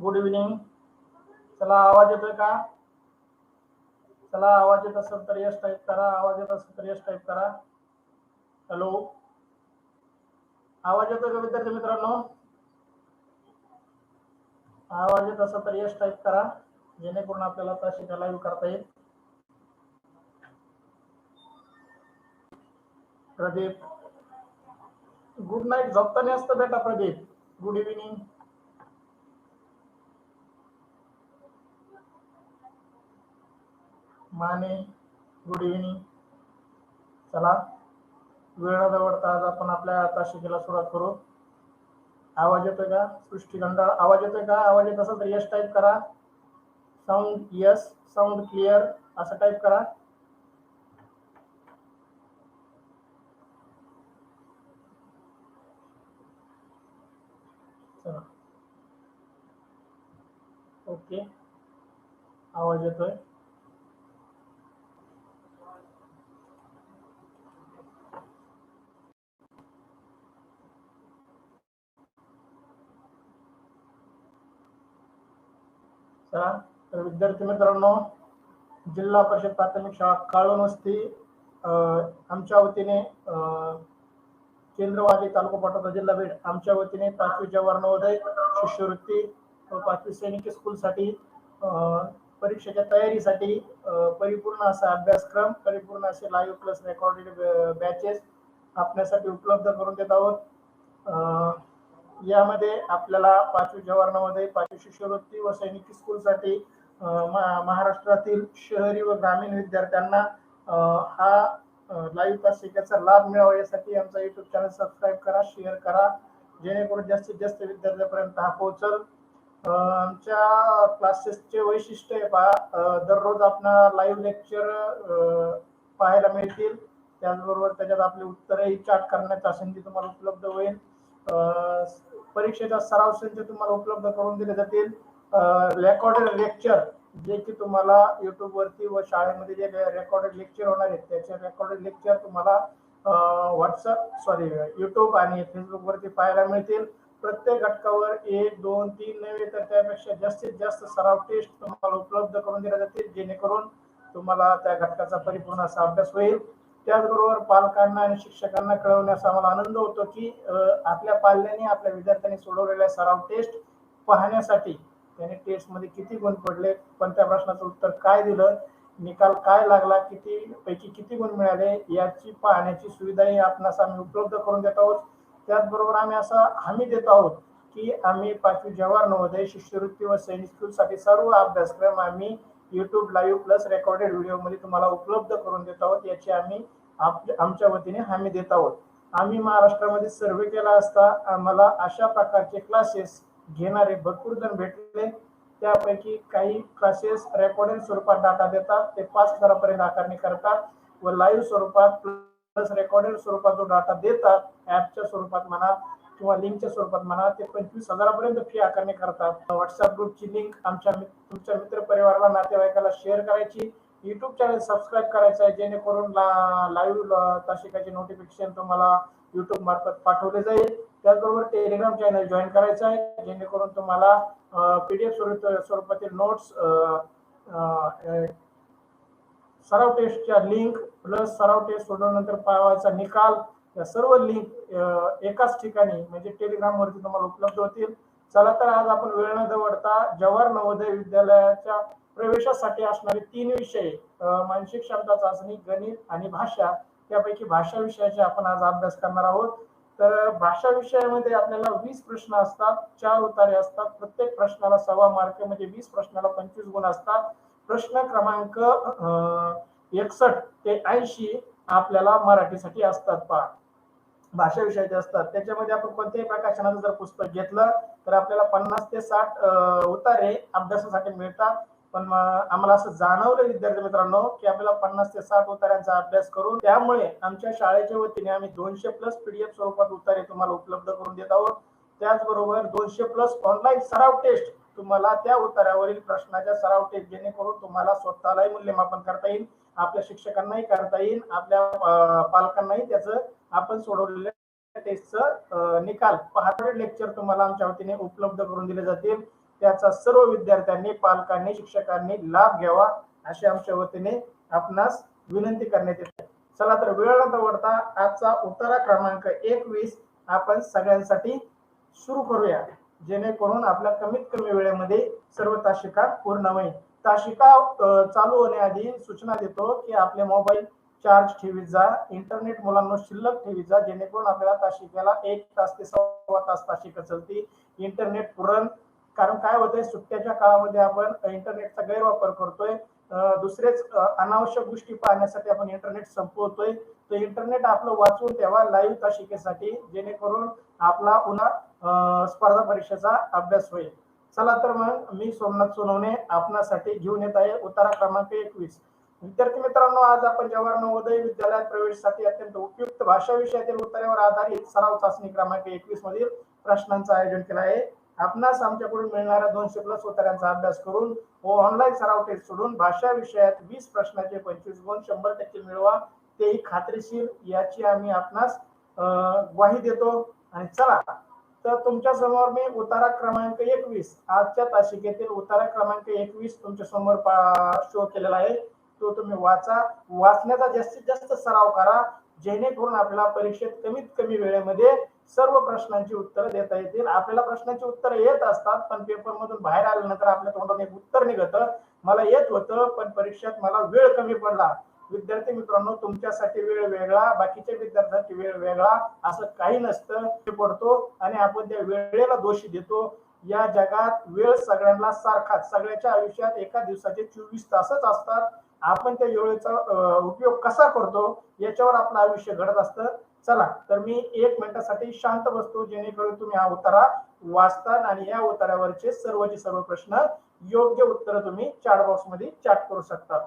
Good evening चला आवाज येतोय का? चला आवाज येत असेल तर यस टाईप करा. आवाज येत असेल तर यश टाईप करा. हॅलो आवाज येतोय का विद्यार्थी मित्रांनो? आवाज येत असेल तर यस टाईप करा. जेणेकरून आपल्याला आता शिकायला लाईव्ह करता येईल. प्रदीप. गुड नाईट झोपताना असतं बेटा Pradeep. Good evening Mane good evening चला वेळ दवडता आज आपण आपल्या ताशिकेला सुरुवात करू. आवाज येतोय का? सृष्टी गंडाळ आवाज येतोय का? आवाज येत असेल तर यस टाईप करा. साऊंड यस साऊंड क्लिअर असं टाईप करा. चला. ओके आवाज येतोय चला तर विद्यार्थी मित्रांनो जिल्हा परिषद प्राथमिक शाळा काळवण वस्ती आमच्या वतीने केंद्रवादी तालुका पाठवता जिल्हा बीड आमच्या वतीने पाचवी जवाहर नवोदय शिष्यवृत्ती व पाचवी सैनिक स्कूलसाठी परीक्षेच्या तयारीसाठी परिपूर्ण असा अभ्यासक्रम परिपूर्ण असे लाईव्ह प्लस रेकॉर्डेड बॅचेस आपल्यासाठी उपलब्ध करून देत आहोत. यामध्ये आपल्याला पाचवी जवाहर नवोदय पाचवी शिष्यवृत्ती व सैनिकी स्कूलसाठी महाराष्ट्रातील शहरी व ग्रामीण विद्यार्थ्यांना हा लाईव्ह क्लास शिकायचा लाभ मिळावा यासाठी आमचा युट्यूब चॅनल सबस्क्राईब करा शेअर करा. जेणेकरून जास्तीत जास्त विद्यार्थ्यांपर्यंत हा पोहोचल. आमच्या क्लासेसचे वैशिष्ट्य आहे पहा दररोज आपल्याला लाईव्ह लेक्चर पाहायला मिळतील. त्याचबरोबर त्याच्यात आपली उत्तरही चार्ट करण्याचा संधी तुम्हाला उपलब्ध होईल. परीक्षेचा सराव संच तुम्हाला उपलब्ध करून दिले जातील. रेकॉर्डेड लेक्चर जे की तुम्हाला युट्यूब वरती व शाळेमध्ये जे रेकॉर्डेड लेक्चर होणार आहेत त्याचे रेकॉर्डेड लेक्चर तुम्हाला व्हॉट्सअप सॉरी युट्यूब आणि फेसबुक वरती पाहायला मिळतील. प्रत्येक घटकावर एक दोन तीन नव्हे तर त्यापेक्षा जास्तीत जास्त सराव टेस्ट तुम्हाला उपलब्ध करून दिल्या जातील जेणेकरून तुम्हाला त्या घटकाचा परिपूर्ण असा अभ्यास होईल. त्याचबरोबर पालकांना आणि शिक्षकांना कळवण्याचा आम्हाला आनंद होतो की आपल्या पाल्याने आपल्या विद्यार्थ्यांनी सोडवलेल्या सराव टेस्ट पाहण्यासाठी त्याने टेस्टमध्ये किती गुण पडले कोणत्या प्रश्नाचं उत्तर काय दिलं निकाल काय लागला किती पैकी किती गुण मिळाले याची पाहण्याची सुविधाही आपणास आम्ही उपलब्ध करून देत आहोत. त्याचबरोबर आम्ही असं हमी देत आहोत की आम्ही पाचवी जवाहर नवोदय शिष्यवृत्ती व सैनिक स्कूल साठी सर्व अभ्यासक्रम आम्ही युट्यूब लाईव्ह प्लस रेकॉर्डेड व्हिडिओमध्ये तुम्हाला उपलब्ध करून देत आहोत याची आम्ही आमच्या वतीने हमी देत आहोत. आम्ही महाराष्ट्रामध्ये सर्वे केला असता आम्हाला अशा प्रकारचे क्लासेस घेणारे भरपूर जण भेटले. त्यापैकी काही क्लासेस रेकॉर्डेड स्वरूपात डाटा देतात. ते पाच हजारापर्यंत आकारणी करतात व लाईव्ह स्वरूपात प्लस रेकॉर्डेड स्वरूपात जो डाटा देतात ऍपच्या स्वरूपात म्हणा किंवा लिंकच्या स्वरूपात म्हणा ते पंचवीस हजारापर्यंत फी आकारणी करतात. व्हॉट्सअप ग्रुपची लिंक आमच्या तुमच्या मित्र परिवाराला नातेवाईकाला शेअर करायची. युट्यूब चॅनल सबस्क्राईब करायचं आहे जेणेकरून लाईव्ह तासिकाचे नोटिफिकेशन तुम्हाला युट्यूब मार्फत पाठवले जाईल. त्याचबरोबर टेलिग्राम चॅनल जॉईन करायचं आहे. जेणेकरून तुम्हाला पीडीएफ स्वरूपातील नोट्स सराव टेस्टच्या लिंक प्लस सराव टेस्ट सोडवल्यानंतर पावायचा निकाल या सर्व लिंक एकाच ठिकाणी म्हणजे टेलिग्राम वरती तुम्हाला उपलब्ध होतील. चला तर आज आपण वेळ न दवडता जवाहर नवोदय विद्यालयाच्या प्रवेशासाठी असणारे तीन विषय मानसिक क्षमता चाचणी गणित आणि भाषा त्यापैकी भाषा विषयाचे आपण आज अभ्यास करणार आहोत. तर भाषा विषयामध्ये आपल्याला वीस प्रश्न असतात चार उतारे असतात प्रत्येक प्रश्नाला सव्वा मार्क म्हणजे वीस प्रश्नाला पंचवीस गुण असतात. प्रश्न क्रमांक एकसठ ते ऐंशी आपल्याला मराठीसाठी असतात पहा. भाषा विषयाचे असतात. त्याच्यामध्ये आपण कोणत्याही प्रकाशनाचं जर पुस्तक घेतलं तर आपल्याला पन्नास ते साठ उतारे अभ्यासासाठी मिळतात. पण आम्हाला असं जाणवलं विद्यार्थी मित्रांनो की आपल्याला पन्नास ते साठ उतार्यांचा अभ्यास करून त्यामुळे आमच्या शाळेच्या वतीने आम्ही दोनशे प्लस पीडीएफ स्वरूपात उतारे तुम्हाला उपलब्ध करून देत आहोत. त्याचबरोबर दोनशे प्लस ऑनलाईन सराव टेस्ट तुम्हाला त्या उतार्यावरील प्रश्नाच्या सराव टेस्ट जेणेकरून तुम्हाला स्वतःलाही मूल्यमापन करता येईल आपल्या शिक्षकांनाही करता येईल आपल्या पालकांनाही त्याचं आपण सोडवलेल्या टेस्टचं निकाल पहाटे लेक्चर तुम्हाला आमच्या वतीने उपलब्ध करून दिले जातील. त्याचा सर्व विद्यार्थ्यांनी पालकांनी शिक्षकांनी लाभ घ्यावा अशी आमच्या वतीने आपणास विनंती करण्यात येते. चला तर वेळ न दवडता आजचा उतारा क्रमांक एकवीस आपण सगळ्यांसाठी सुरू करूया जेणेकरून आपल्या कमीत कमी वेळेमध्ये सर्व तासिका पूर्ण होईल. तासिका चालू होण्याआधी सूचना देतो की आपले मोबाईल चार्ज ठेवीत जा इंटरनेट मुलांना शिल्लक ठेवीत जा जेणेकरून आपल्याला तासिकेला एक तास ते सव्वा तास तासिका चलती. इंटरनेट पुरण कारण काय होतंय सुट्ट्याच्या काळामध्ये आपण इंटरनेटचा गैरवापर करतोय. दुसरेच अनावश्यक गोष्टी पाहण्यासाठी आपण इंटरनेट संपवतोय. तर इंटरनेट आपलं वाचून ठेवा लाईव्ह शिकेसाठी जेणेकरून आपला पुन्हा स्पर्धा परीक्षेचा अभ्यास होईल. चला तर मग मी सोमनाथ सोनवणे आपणासाठी घेऊन येत आहे उतारा क्रमांक एकवीस. विद्यार्थी मित्रांनो आज आपण जवाहर नवोदय विद्यालयात प्रवेशासाठी अत्यंत उपयुक्त भाषा विषयातील उत्तरेवर आधारित सराव चाचणी क्रमांक एकवीस मधील प्रश्नांचं आयोजन केलं आहे. आपणास आमच्याकडून मिळणाऱ्या दोनशे प्लस उत्तरांचा अभ्यास करून व ऑनलाईन सराव टेस्ट सोडून भाषा विषयात वीस प्रश्नाचे पंचवीस गुण शंभर टक्के मिळवा तेही खात्रीशीर याची आम्ही आपणास ग्वाही देतो. आणि चला तर तुमच्यासमोर मी उतारा क्रमांक एकवीस आजच्या तासिकेतील उतारा क्रमांक एकवीस तुमच्यासमोर शो केलेला आहे. तो तुम्ही वाचा. वाचण्याचा जास्तीत जास्त सराव करा. जेणेकरून आपल्याला परीक्षेत कमीत कमी वेळेमध्ये सर्व प्रश्नांची उत्तरं देता येतील. आपल्याला प्रश्नांची उत्तरं येत असतात पण पेपर मधून बाहेर आल्यानंतर आपल्या तोंडातून एक उत्तर निघतं. मला येत होतं पण परीक्षेत मला वेळ कमी पडला. विद्यार्थी मित्रांनो तुमच्यासाठी वेळ वेगळा बाकीच्या विद्यार्थ्यांसाठी वेळ वेगळा असं काही नसतं. ते पडतो आणि आपण त्या वेळेला दोषी देतो. या जगात वेळ सगळ्यांना सारखाच सगळ्याच्या आयुष्यात एका दिवसाचे चोवीस तासच असतात. आपण त्या वेळेचा उपयोग कसा करतो याच्यावर आपलं आयुष्य घडत असतं. चला तर मी एक मिनिटासाठी शांत बसतो जेणेकरून तुम्ही हा उतारा वाचता आणि या उतारावरचे सर्वचे सर्व प्रश्न योग्य उत्तर तुम्ही चॅट बॉक्समध्ये चॅट करू शकता.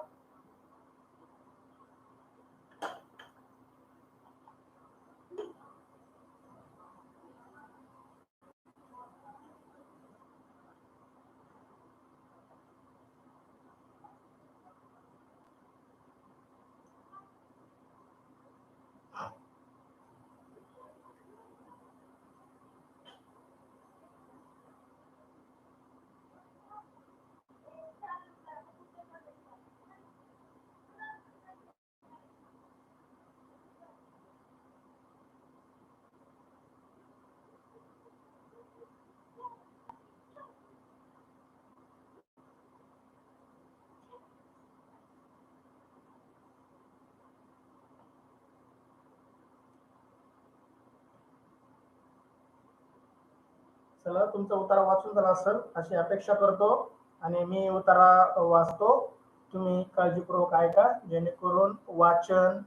चला तुमचा उतारा वाचून झाला असेल अशी अपेक्षा करतो आणि मी उतारा वाचतो. तुम्ही काळजीपूर्वक ऐका जेणेकरून वाचन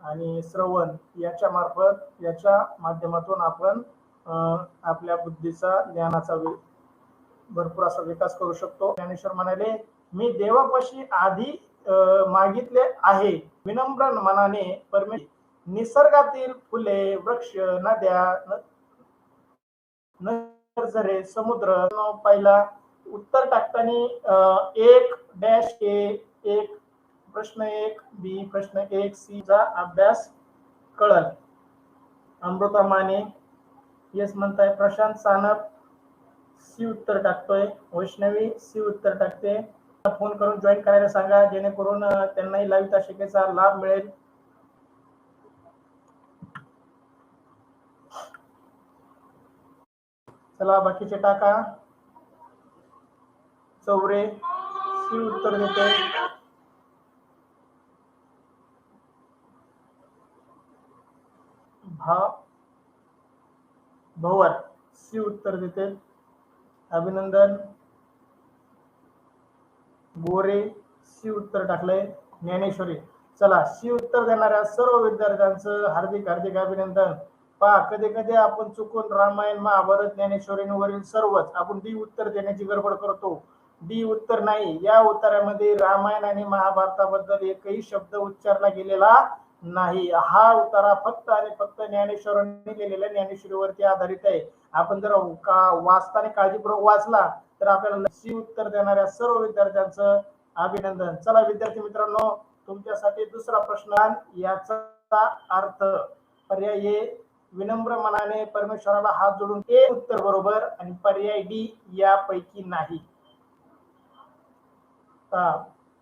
आणि श्रवण याच्या मार्फत याच्या माध्यमातून आपण अं, आपल्या बुद्धीचा ज्ञानाचा भरपूर असा विकास करू शकतो. ज्ञानेश्वर म्हणाले मी देवापाशी आधी मागितले आहे. विनम्र मनाने परमे निसर्गातील फुले वृक्ष नद्या न- झरे समुद्र पहिला उत्तर टाकताना एक डॅश ए एक प्रश्न एक बी प्रश्न एक सी चा अभ्यास कळल. अमृता माने येस म्हणताय प्रशांत सानप सी उत्तर टाकतोय. वैष्णवी सी उत्तर टाकते. फोन करून जॉईन करायला सांगा जेणेकरून त्यांनाही लाईव्ह तासिकेचा लाभ मिळेल. चला बाकीचे टाका. चौरे सी उत्तर देते. भा भवर सी उत्तर देते. अभिनंदन. गोरे सी उत्तर टाकलंय. ज्ञानेश्वरी. चला सी उत्तर देणाऱ्या सर्व विद्यार्थ्यांचं हार्दिक हार्दिक अभिनंदन. पहा कधी कधी आपण चुकून रामायण महाभारत ज्ञानेश्वरींवरील सर्वच आपण डी उत्तर देण्याची गडबड करतो. डी उत्तर नाही. या उत्तरामध्ये रामायण आणि महाभारताबद्दल एकही शब्द उच्चारला गेलेला नाही. हा उतारा फक्त आणि फक्त ज्ञानेश्वरांनी लिहिलेल्या ज्ञानेश्वरीवरती आधारित आहे. आपण जर का वाचताना काळजीपूर्वक वाचला तर आपल्याला सी उत्तर देणाऱ्या सर्व विद्यार्थ्यांचं अभिनंदन. चला विद्यार्थी मित्रांनो तुमच्यासाठी दुसरा प्रश्न याचा अर्थ पर्याय विनम्र मनाने परमेश्वराला हात जोडून ते उत्तर बरोबर आणि पर्याय डी यापैकी नाही.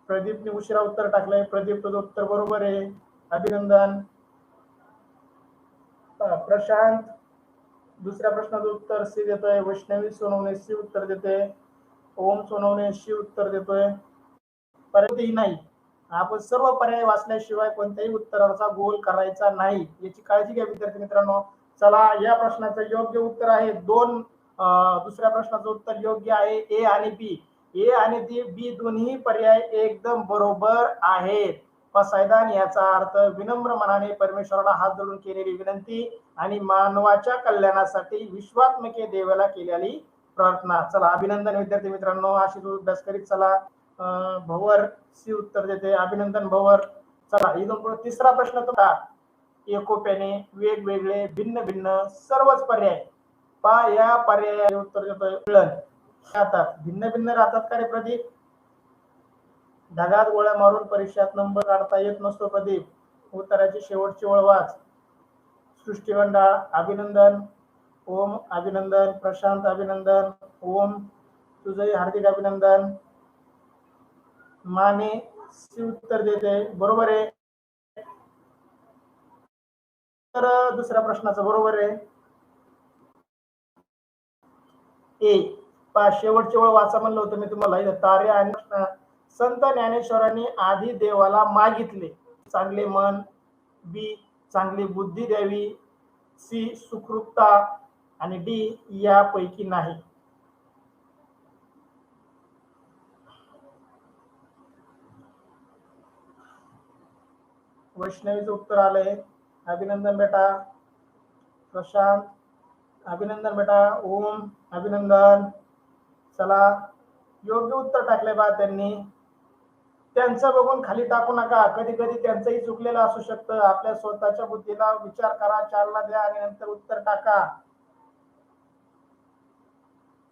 प्रदीपने उशिरा उत्तर टाकलंय. प्रदीप तुझं उत्तर बरोबर आहे. अभिनंदन. प्रशांत. दुसऱ्या प्रश्नाचं उत्तर सी देतोय. वैष्णवी सोनवणे सी उत्तर देते ओम सोनवणे शी उत्तर देतोय. पर्याय नाही. आपण सर्व पर्याय वाचल्याशिवाय कोणत्याही उत्तराचा गोल करायचा नाही. याची काळजी घ्या विद्यार्थी मित्रांनो. चला या प्रश्नाचं योग्य उत्तर आहे. दोन दुसऱ्या प्रश्नाचं उत्तर योग्य आहे. ए आणि बी. ए आणि ती बी दोन्ही पर्याय एकदम बरोबर आहेत. पसायदान याचा अर्थ विनम्र मनाने परमेश्वराला हात जोडून केलेली विनंती आणि मानवाच्या कल्याणासाठी विश्वात्मके देवाला केलेली प्रार्थना. चला अभिनंदन विद्यार्थी मित्रांनो. अशी तू अभ्यास करीत चला. भवर सी उत्तर देते. अभिनंदन भवर. चला इथून पुढे तिसरा प्रश्न तुला एकोप्याने वेगवेगळे भिन्न भिन्न सर्वच पर्याय. पा या पर्याय उत्तर देतोय मिळन राहतात. भिन्न भिन्न राहतात का रे प्रदीप? ढगात गोळ्या मारून परीक्षात नंबर काढता येत नसतो प्रदीप. उत्तराची शेवटची ओळ वाच. अभिनंदन. ओम अभिनंदन. प्रशांत अभिनंदन. ओम. तुझंही हार्दिक अभिनंदन. माने सी उत्तर देते. बरोबर आहे? तर दुसऱ्या प्रश्नाचं बरोबर आहे. ए पा शेवटची ओळ वाचा म्हणलं होतं मी तुम्हाला. तारे आणि प्रश्न. संत ज्ञानेश्वरांनी आधी देवाला मागितले. चांगले मन बी चांगली बुद्धी द्यावी सी सुखरूपता आणि डी यापैकी नाही. वैष्णवीचं उत्तर आलंय अभिनंदन बेटा. प्रशांत. अभिनंदन बेटा. ओम. अभिनंदन. चला. योग्य उत्तर टाकले बा त्यांनी. त्यांचं बघून खाली टाकू नका. कधी कधी त्यांचंही चुकलेलं असू शकतं. आपल्या स्वतःच्या बुद्धीला विचार करा चालना द्या आणि नंतर उत्तर टाका.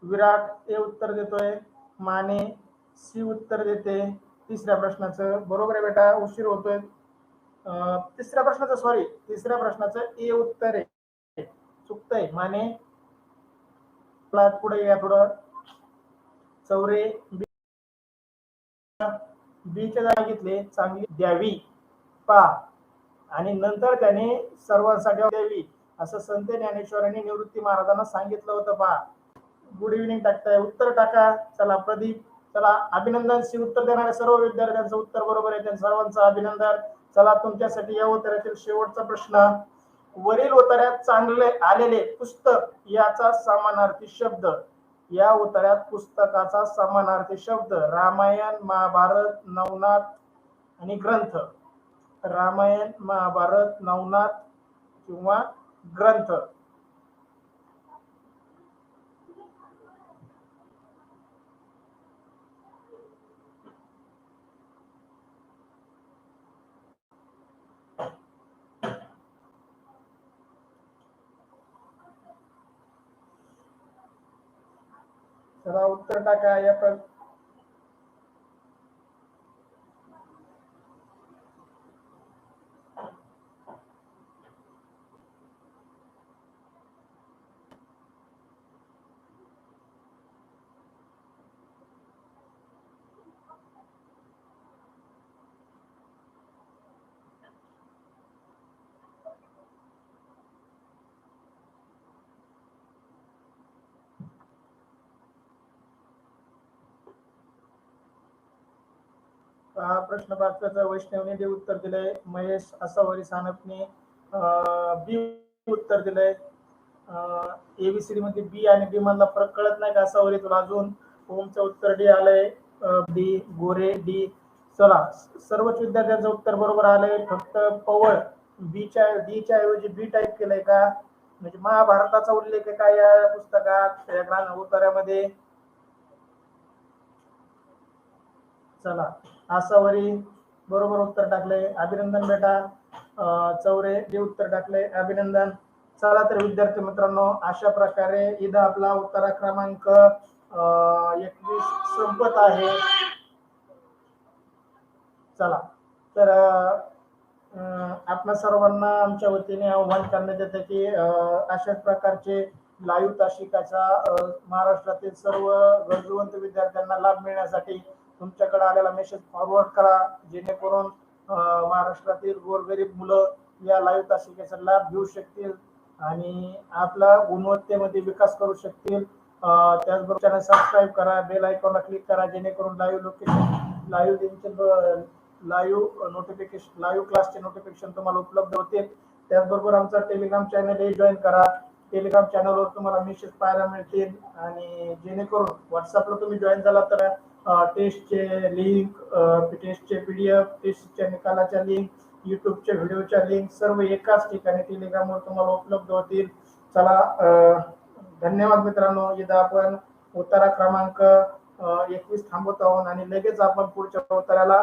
विराट ए उत्तर देतोय. माने सी उत्तर देते. तिसऱ्या प्रश्नाचं. बरोबर आहे बेटा. उशीर होतोय. तिसऱ्या प्रश्नाचं सॉरी तिसऱ्या प्रश्नाचं ए उत्तर आहे. चुकतंय. माने पुढे या पुढं चौरे बीच्या जागा घेतले चांगली द्यावी. पा. आणि नंतर त्याने सर्वांसाठी द्यावी. असं संत ज्ञानेश्वरांनी निवृत्ती महाराजांना सांगितलं होतं पा. गुड इव्हनिंग टाकताय उत्तर टाका. चला प्रदीप. चला अभिनंदन. उत्तर देणाऱ्या सर्व विद्यार्थ्यांचं उत्तर बरोबर आहे. त्यांचं सर्वांचं अभिनंदन. चला तुमच्यासाठी या उत्तरातील शेवटचा प्रश्न. वरील उत्तरात चांगले आलेले पुस्तक याचा समानार्थी शब्द. या उत्तरात पुस्तकाचा समानार्थी शब्द रामायण महाभारत नवनाथ आणि ग्रंथ. रामायण महाभारत नवनाथ किंवा ग्रंथ. चला उत्तर टाका या हा प्रश्न भारताचा वैष्णवने जे उत्तर दिलंय. महेश असावरी सानपने बी उत्तर दिलंय. एबीसीडी मध्ये बी आणि बी मधला फरक कळत नाही का? असावरी तुला अजून ओमचं उत्तर डी आलंय. डी गोरे डी चला. सर्वच विद्यार्थ्यांचं उत्तर बरोबर आलंय. फक्त पवळ बीच्या डीच्या ऐवजी बी टाईप केलंय का? म्हणजे महाभारताचा उल्लेख आहे का या पुस्तकात? या ग्रंथ चला. आसावरी बरोबर उत्तर टाकले. अभिनंदन बेटा. चौरे जे उत्तर टाकले. अभिनंदन. चला तर विद्यार्थी मित्रांनो अशा प्रकारे इथं आपला उत्तरा क्रमांक एकवीस संपत आहे. चला. तर आपल्या सर्वांना आमच्या वतीने आव्हान करण्यात येतं की अं, अशाच प्रकारचे लाईव्ह तासिकाचा महाराष्ट्रातील सर्व गरजूवंत विद्यार्थ्यांना लाभ मिळण्यासाठी तुमच्याकडे आलेला मेसेज फॉरवर्ड करा जेणेकरून महाराष्ट्रातील गोरगरीब मुलं या लाईव्ह तासिकेचा लाभ घेऊ शकतील आणि आपला गुणवत्तेमध्ये विकास करू शकतील. त्याचबरोबर चॅनल सबस्क्राईब करा बेल आयकॉनला क्लिक करा जेणेकरून लाईव्ह लोकेशन लाईव्ह त्यांचे लाईव्ह नोटिफिकेशन लाईव्ह क्लासचे नोटिफिकेशन तुम्हाला उपलब्ध होतील. त्याचबरोबर आमचा टेलिग्राम चॅनलही जॉईन करा. टेलिग्राम चॅनलवर तुम्हाला मेसेज पाहायला मिळतील आणि जेणेकरून व्हॉट्सअपला तुम्ही जॉईन झाला तर टेस्टचे लिंक टेस्टचे पी डी एफ टेस्टच्या निकालाच्या लिंक युट्यूबच्या व्हिडिओच्या लिंक सर्व एकाच ठिकाणी टेलिग्रामवर तुम्हाला उपलब्ध होतील. चला धन्यवाद मित्रांनो. इथं आपण उतारा क्रमांक एकवीस थांबवत आहोत आणि लगेच आपण पुढच्या उताराला